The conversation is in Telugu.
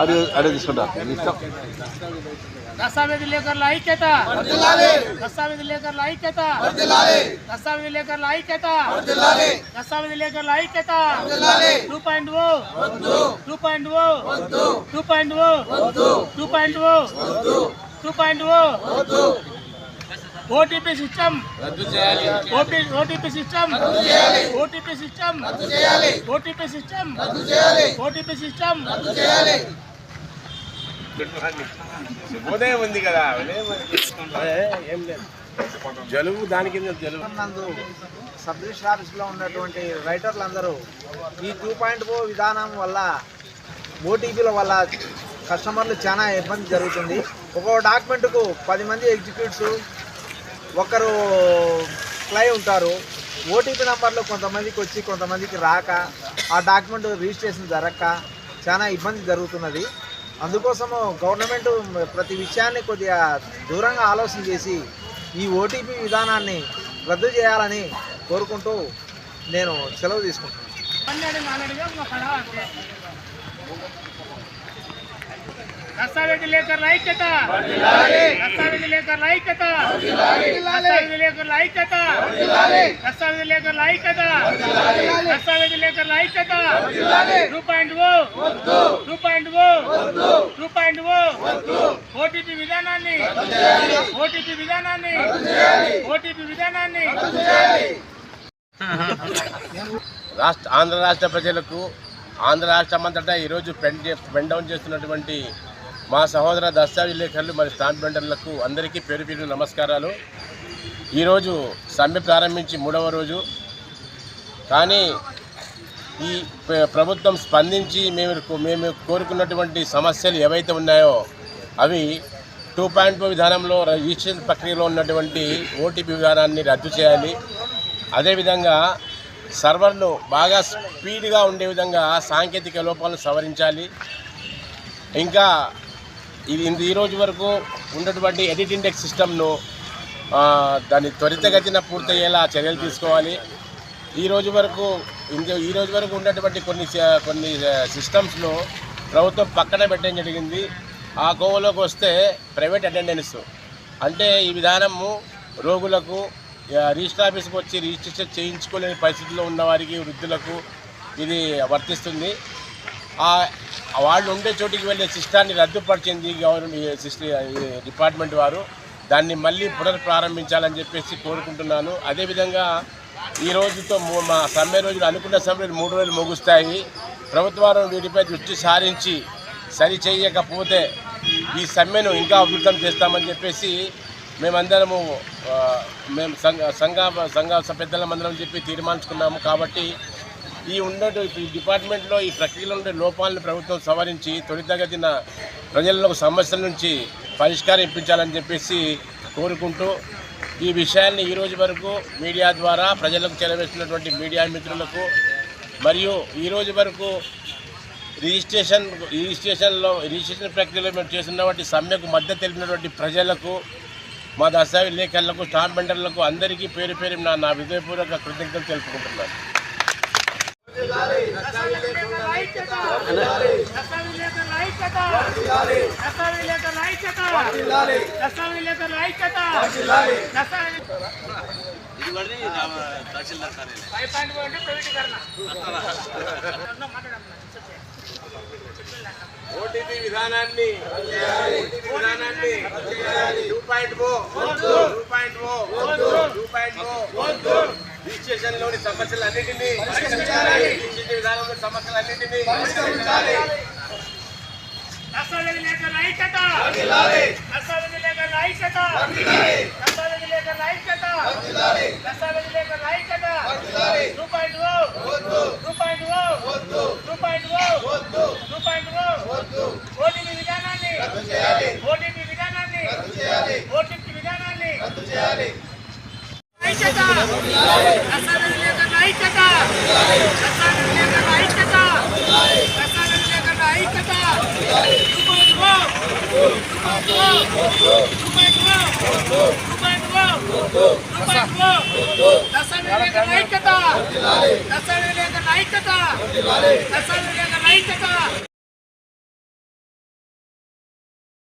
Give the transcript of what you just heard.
అది అడే తీసుకుంటారు మీ ఇష్టం దస్తావేజ్ విలేకరుల ఐక్యత దస్తావేజ్ విలేకరుల ఐక్యత దస్తావేజ్ విలేకరుల ఐక్యత దస్తావేజ్ విలేకరుల ఐక్యత two point O two point O two point O two point O two point O OTP system OTP system OTP system OTP system OTP system ఉదయం ఉంది కదా ఏం లేదు. జలుబు దాని కింద జలుబు. నందు సబ్ రిజిస్టర్ ఆఫీస్లో ఉన్నటువంటి రైటర్లందరూ ఈ టూ పాయింట్ ఫోర్ విధానం వల్ల ఓటీపీల వల్ల కస్టమర్లు చాలా ఇబ్బంది జరుగుతుంది. ఒక్కో డాక్యుమెంట్కు పది మంది ఎగ్జిక్యూటివ్స్ ఒకరు క్లై ఉంటారు. ఓటీపీ నెంబర్లు కొంతమందికి వచ్చి కొంతమందికి రాక ఆ డాక్యుమెంట్ రిజిస్ట్రేషన్ జరగక చాలా ఇబ్బంది జరుగుతున్నది. అందుకోసము గవర్నమెంట్ ప్రతి విషయాన్ని కొద్దిగా దూరంగా ఆలోచన చేసి ఈ ఓటీపీ విధానాన్ని రద్దు చేయాలని కోరుకుంటూ నేను సెలవు తీసుకుంటున్నాను. దస్తావేజ్ విలేకరుల ఐక్యత! దస్తావేజ్ విలేకరుల ఐక్యత! దస్తావేజ్ విలేకరుల ఐక్యత! దస్తావేజ్ విలేకరుల ఐక్యత! దస్తావేజ్ విలేకరుల ఐక్యత! Two point O! Two point O! Two point O! OTP విధానాన్ని! ఓటీపీ విధానాన్ని! ఓటీపీ విధానాన్ని! రాష్ట్ర ఆంధ్ర రాష్ట్ర ప్రజలకు ఆంధ్ర రాష్ట్రం అంతటా ఈరోజు పెండ్ పెన్ డౌన్ చేస్తున్నటువంటి మా సహోదర దస్తావేజ్ లేఖర్లు మరియు స్టాంప్ అందరికీ పేరు పేరు నమస్కారాలు. ఈరోజు సమ్మె ప్రారంభించి మూడవ రోజు. కానీ ఈ ప్రభుత్వం స్పందించి మేము మేము కోరుకున్నటువంటి సమస్యలు ఏవైతే ఉన్నాయో అవి టూ పాయింట్ విధానంలో రిజిస్ట్రేషన్ ప్రక్రియలో ఉన్నటువంటి ఓటీపీ విధానాన్ని రద్దు చేయాలి. అదేవిధంగా సర్వర్లు బాగా స్పీడ్గా ఉండే విధంగా సాంకేతిక లోపాలను సవరించాలి. ఇంకా ఇది ఇంత ఈ రోజు వరకు ఉన్నటువంటి ఎడిట్ ఇండెక్స్ సిస్టమ్ను దాన్ని త్వరితగతిన పూర్తయ్యేలా చర్యలు తీసుకోవాలి. ఈ రోజు వరకు ఇంక ఈ రోజు వరకు ఉన్నటువంటి కొన్ని కొన్ని సిస్టమ్స్ను ప్రభుత్వం పక్కన పెట్టడం జరిగింది. ఆ కోవలోకి వస్తే ప్రైవేట్ అటెండెన్స్. అంటే ఈ విధానము రోగులకు రిజిస్టర్ ఆఫీస్కి వచ్చి రిజిస్ట్రేషన్ చేయించుకోలేని పరిస్థితుల్లో ఉన్న వారికి వృద్ధులకు ఇది వర్తిస్తుంది. వాళ్ళు ఉండే చోటికి వెళ్ళే సిస్టాన్ని రద్దుపరిచింది గవర్నమెంట్ సిస్ట- ఈ డిపార్ట్మెంట్ వారు. దాన్ని మళ్ళీ పునర్ప్రారంభించాలని చెప్పేసి కోరుకుంటున్నాను. అదేవిధంగా ఈ రోజుతో మా సమ్మె రోజులు అనుకున్న సమ్మెలు మూడు రోజులు ముగుస్తాయి. ప్రభుత్వం వీటిపై దృష్టి సారించి సరి చేయకపోతే ఈ సమ్మెను ఇంకా అభివృద్ధం చేస్తామని చెప్పేసి మేమందరము మేము సంఘ సంఘ సంఘ పెద్దలమందరం చెప్పి తీర్మానించుకున్నాము. కాబట్టి ఈ ఉన్నట్టు ఈ డిపార్ట్మెంట్లో ఈ ప్రక్రియలో ఉండే లోపాలను ప్రభుత్వం సవరించి తొలితగతిన ప్రజలకు సమస్యల నుంచి పరిష్కారం ఇప్పించాలని చెప్పేసి కోరుకుంటూ ఈ విషయాన్ని ఈరోజు వరకు మీడియా ద్వారా ప్రజలకు చెలవేసినటువంటి మీడియా మిత్రులకు మరియు ఈ రోజు వరకు రిజిస్ట్రేషన్ రిజిస్ట్రేషన్లో రిజిస్ట్రేషన్ ప్రక్రియలో మేము చేస్తున్నటువంటి సమ్మెకు మద్దతు తెలిపినటువంటి ప్రజలకు మా దశా విలేకరులకు స్టాంప్ బెండర్లకు అందరికీ పేరు పేరు నా నా హృదయపూర్వక కృతజ్ఞతలు తెలుపుకుంటున్నాను. దస్తావేజ్ ఓటీపీ విధానాన్ని విధానాన్ని two point O two point O two point O రిజిస్ట్రేషన్లోని సమస్యలన్నింటినీ రిజిస్ట్రేషన్ విధానంలో సమస్యలన్నింటినీ విలేకరుల ఐక్యత దస్తావేజ్ విలేకరుల ఐక్యత దస్తావేజ్ విలేకరుల ఐక్యత two point O two point O two point O two point O OTP విధానాన్ని ఓటీపీ విధానాన్ని ఓటీపీ విధానాన్ని ఐక్యత దస్తావేజ్ విలేకరుల ఐక్యత దస్తావేజ్ విలేకరుల ఐక్యత దస్తావేజ్ విలేకరుల ఐక్యత two point O two point O two point O two point O two point O దస్తావేజ్ విలేకరుల ఐక్యత! దస్తావేజ్ విలేకరుల